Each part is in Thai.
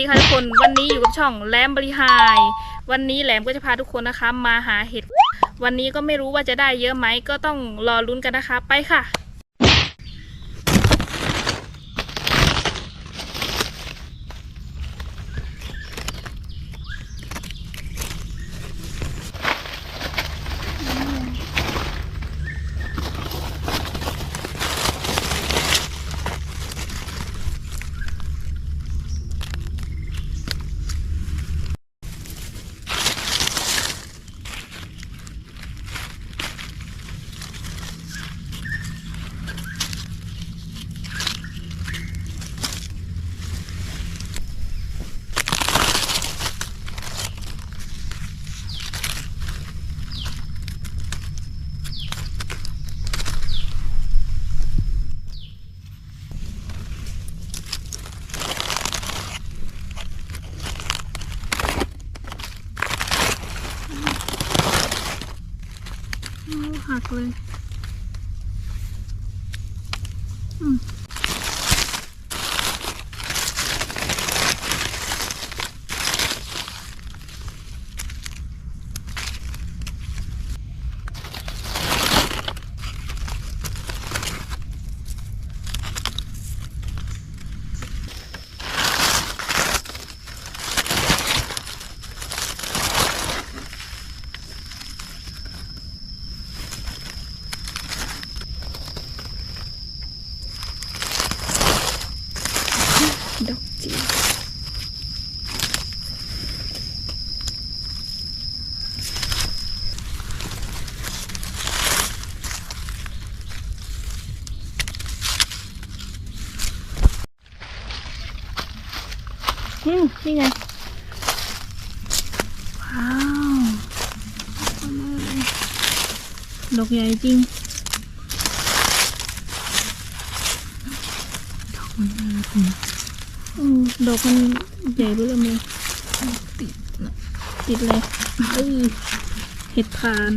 วัสดีค่ะทุกคนวันนี้อยู่กับช่องแหลมบริหายวันนี้แหลมก็จะพาทุกคนนะคะ มาหาเห็ด วันนี้ก็ไม่รู้ว่าจะได้เยอะไหมก็ต้องรอลุ้นกันนะคะ ไปค่ะ หักเลยอืม ดอกจีอืมนี่ไง ว้าวเอามาเลยดอกใหญ่จริงอืม ดอกมันใหญ่ด้วยละมึงติดติดเลยเอ้ยเห็ดผาน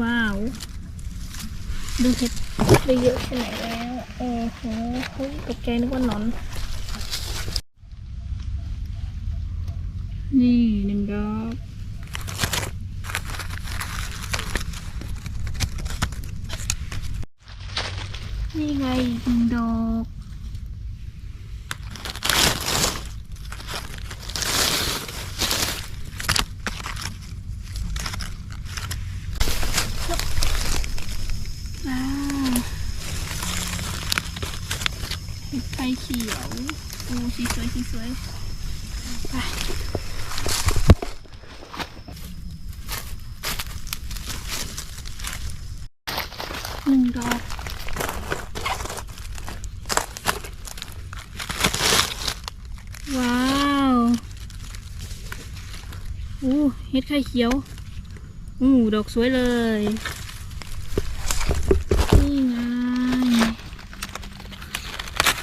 ว้าว ดูเห็ดได้เยอะแค่ไหนแล้วโอ้โหเฮ้ยตกใจนึกว่าหนอน นี่หนึ่งดอก นี่ไงหนึ่งดอกไฟเขียวโอ้สีสวยสีสวยไปหนึ่งดอก ว้าวอู้ เฮ็ดไข่เขียว อู้ดอกสวยเลย นี่ไง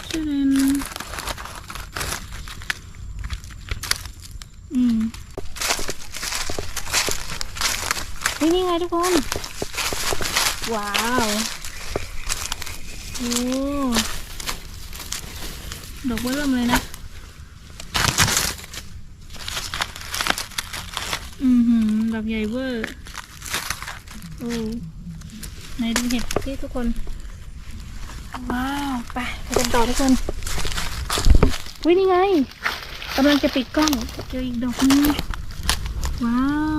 ชะเรนอืมเฮ้ยนี่ไงทุกคน ว้าวโอ้ดอกเบิ่มเลยนะ อื แบบใหญ่เวอร์โอ้ในดูเห็ดที่ทุกคน ว้าว ไปไปกันต่อทุกคนวิ่งนี่ไงกำลังจะปิดกล้อง เจออีกดอกนึงว้าว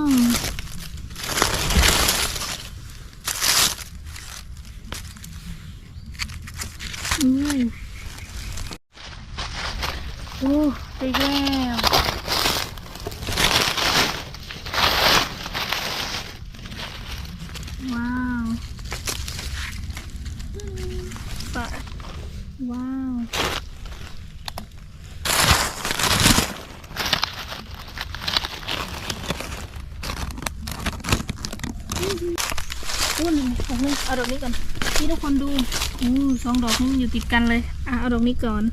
อุ้นของนึงเอาดอกนี้ก่อนที่ทุกคนดูอู้สองดอกนี้มันอยู่ติดกันเลย อ่ะเอาดอกนี้ก่อน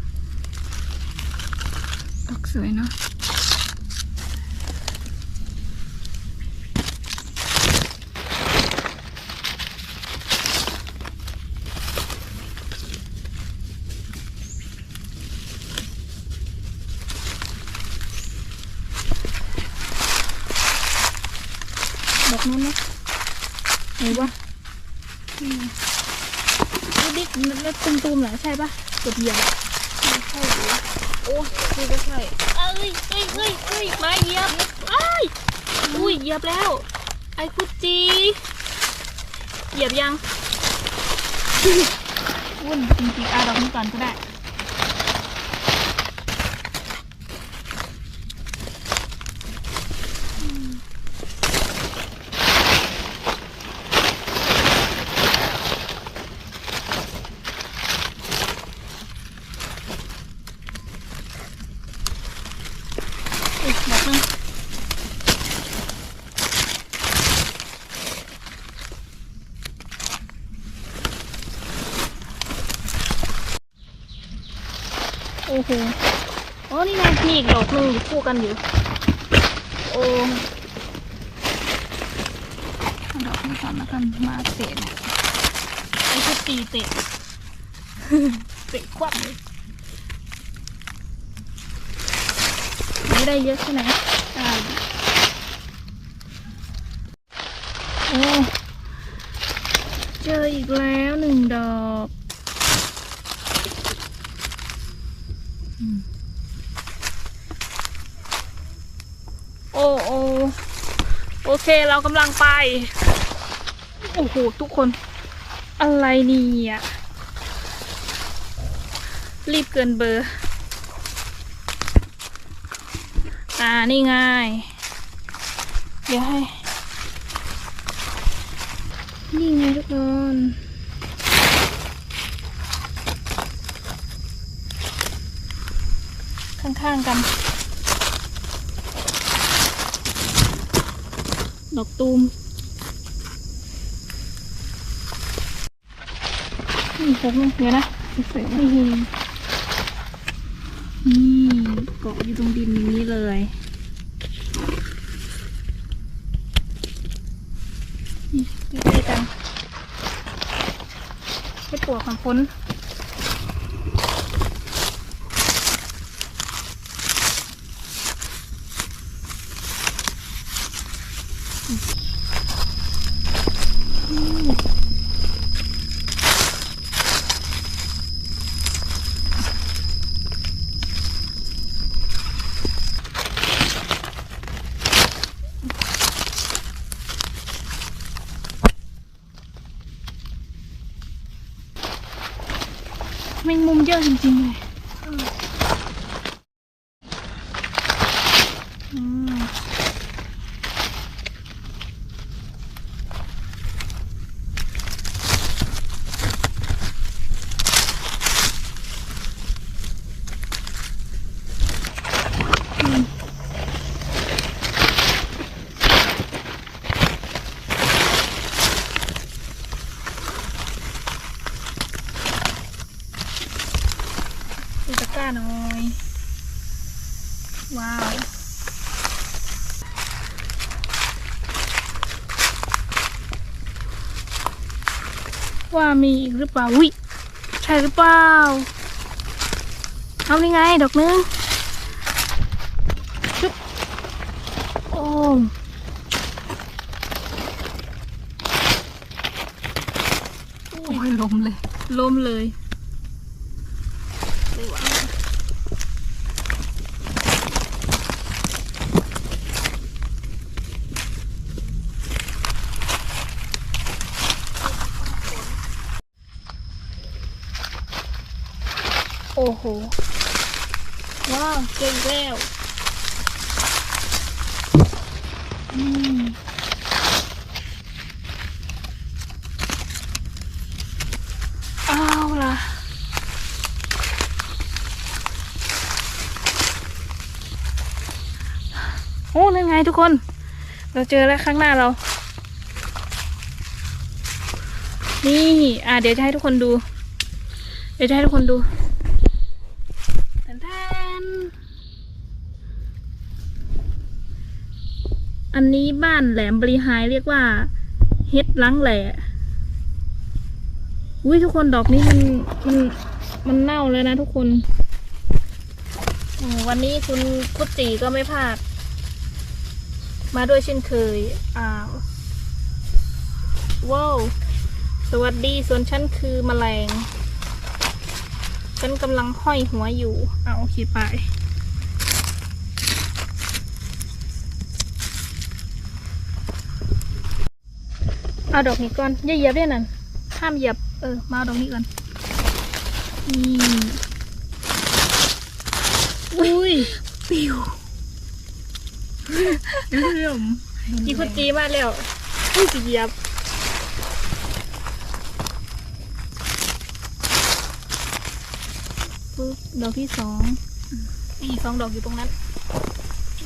ดอกสวยเนาะดอกนู้นนะ ไหนวะนี่ไงนี่ดิ๊กแล้วตุ้มๆเหรอใช่ปะกดเหยียบอะไม่ใช่หรือโอ้นี่ก็ใช่เอ้ยเอ้ยเอ้ยเอ้ยมาเหยียบเอ้ยอุ้ยเหยียบแล้ว ไอ้คุจีเหยียบยังวุ่นจริงๆเอาดอกนี้ก่อนก็ได้ โอ้โหอ๋อนี่ไงมีอีกดอกหนึงอยู่คู่กันอยู่ โอ้เอาดอกนี้ก่อนแล้วกันมาเตะเนี่ยไอ้ชุดตีเตะ เตะควักเลยไม่ได้เยอะใช่ไหมอ่าโอ้เจออีกแล้วหนึ่งดอกอืมโอ้โอโอ เคเรากำลังไป โอ้โห ทุกคน อะไรเนี่ย รีบเกินเบอร์ อ่า นี่ไงเดี๋ยวให้ นี่ไงทุกคนข้างๆกัน ดอกตูมนี่ผมเดี๋ยวนะสวยๆนี่นี่เกาะอยู่ตรงดินอย่างนี้เลยนี่ใกล้ๆกันให้ปวกมันพ้น แมงมุมเยอะจริงๆเลยอืมอืมดูตะกร้าหน่อย ว้าว ว่ามีอีก หรือเปล่าอุ้ยใช่หรือเปล่าเอาได้ไงดอกนึงชุบโอ้โอ้ยลมเลยลมเลยไม่ไหว โอ้โห ว้าวเก่งแล้วอืมเอาล่ะโอ้นั่นไงทุกคน เราเจอแล้วข้างหน้าเรา นี่ อะเดี๋ยวจะให้ทุกคนดู เดี๋ยวจะให้ทุกคนดูแทนแทน อันนี้บ้านแหลมบริหายเรียกว่า เฮ็ดลังแหล่อุ้ยทุกคนดอกนี้มันมันมันเน่าแล้วนะทุกคนวันนี้คุณกุจิก็ไม่พลาด มาด้วยเช่นเคยอ่าว้าว สวัสดี ส่วนฉันคือแมลง ฉันกำลังห้อยหัวอยู่ เอาโอเคไป เอาดอกนี้ก่อนอย่าเหยียบด้วยนั่นห้ามเหยียบ เออ มาเอาดอกนี้ก่อนนี่อุ้ย ปิวเริ่มจีพุจีมาแล้วอุ้ยสิเหยียบปุ๊บดอกที่สองอีกสองดอกอยู่ตรงนั้น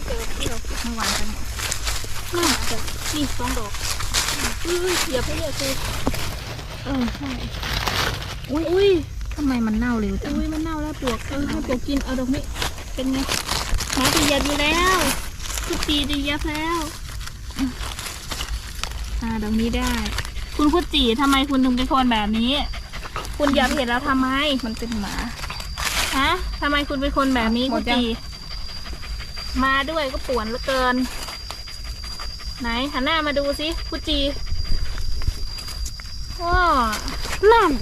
เจอที่เราเก็บเมื่อวานกันเนี่ยน่าจะนี่สองดอก อุ้ยเหยียบไปเนี่ยคือเออใช่อุ้ยอุ้ยทำไมมันเน่าเร็วจังอุ้ยมันเน่าแล้วปลวกเออให้ปลวกกินเอาดอกนี้เป็นไงหมาจะเหยียบอยู่แล้วทุกปีจะเหยียบแล้วอ่าดอกนี้ได้ คุณพุทจีทำไมคุณถึงเป็นคนแบบนี้ คุณเหยียบเห็นแล้วทำไมมันเป็นหมาฮะทำไมคุณเป็นคนแบบนี้หมคุดณยังจีมาด้วยก็ป่วนเหลือเกิน ไหนหันหน้ามาดูสิคุจีว้านั่น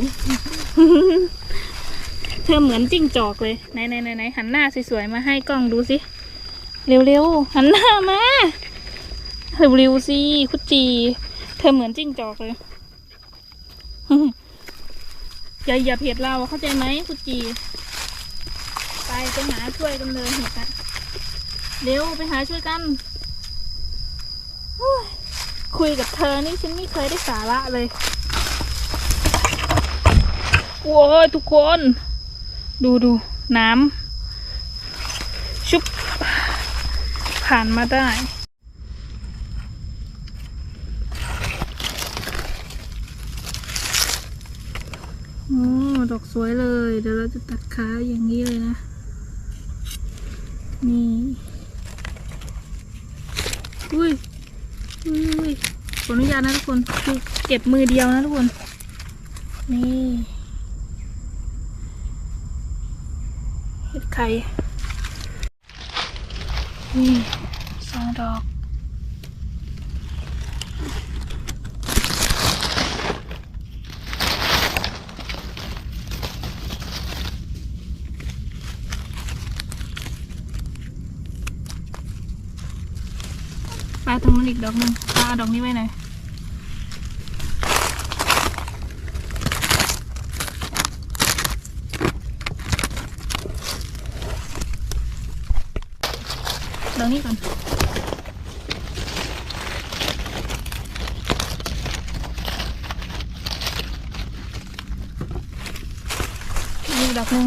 เธอเหมือนจิ้งจอกเลยไหนไหนไหนไหนหันหน้าสวยๆมาให้กล้องดูสิเร็วๆหันหน้ามาเร็วๆสิคุจีเธอเหมือนจิ้งจอกเลยอย่าอย่าเผ็ดเราเข้าใจไหมคุจีไปไปหาช่วยกันเลยเห็ดอะเร็วไปหาช่วยกันโอ้ย คุยกับเธอนี่ฉันไม่เคยได้สาระเลยโว้ยทุกคน ดูดูน้ำชุบ ผ่านมาได้โอ้ดอกสวยเลย เดี๋ยวเราจะตัดขาอย่างนี้เลยนะ นี่ อุ้ย อุ้ยอุ้ยข ออนุญาตนะทุกคนคือเก็บมือเดียวนะทุกคน นี่เห็ดไข่นี่สองดอกปลาตรงนั้นอีกดอกหนึ่งปลาดอกนี้ไว้ไหนอย ดอกนี้ก่อนนี่อีกดอกหนึ่ง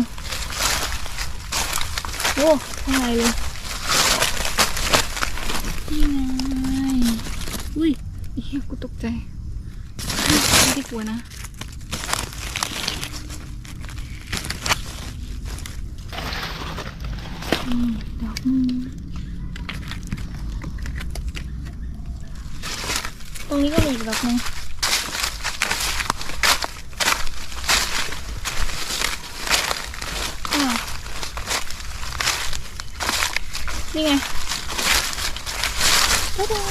โอ้ข้างในเลยนี่ไงอุ้ยเฮียกูตกใจไม่ได้กลัวนะดอกหนึงต รงนี้ก็มีอีกดอกหนึงอ้าวนี่ไงบ๊ายบาย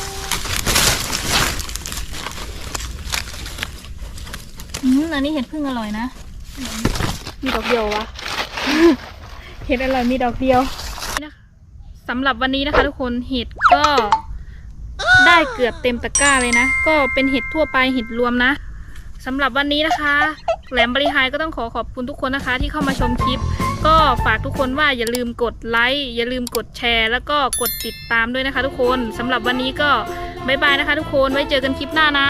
อืมอันนี้เห็ดพึ่งอร่อยนะ มีดอกเดียววะ เห็ดอร่อยมีดอกเดียวสำหรับวันนี้นะคะทุกคนเห็ดก็ ได้เกือบเต็มตะกร้าเลยนะ ก็เป็นเห็ดทั่วไปเห็ดรวมนะสำหรับวันนี้นะคะ แหลมบริหายก็ต้องขอขอบคุณทุกคนนะคะ ที่เข้ามาชมคลิป ก็ฝากทุกคนว่าอย่าลืมกดไลค์อย่าลืมกดแชร์ แล้วก็กดติดตามด้วยนะคะ ทุกคนสำหรับวันนี้ก็บ๊ายบายนะคะ ทุกคนไว้เจอกันคลิปหน้านะ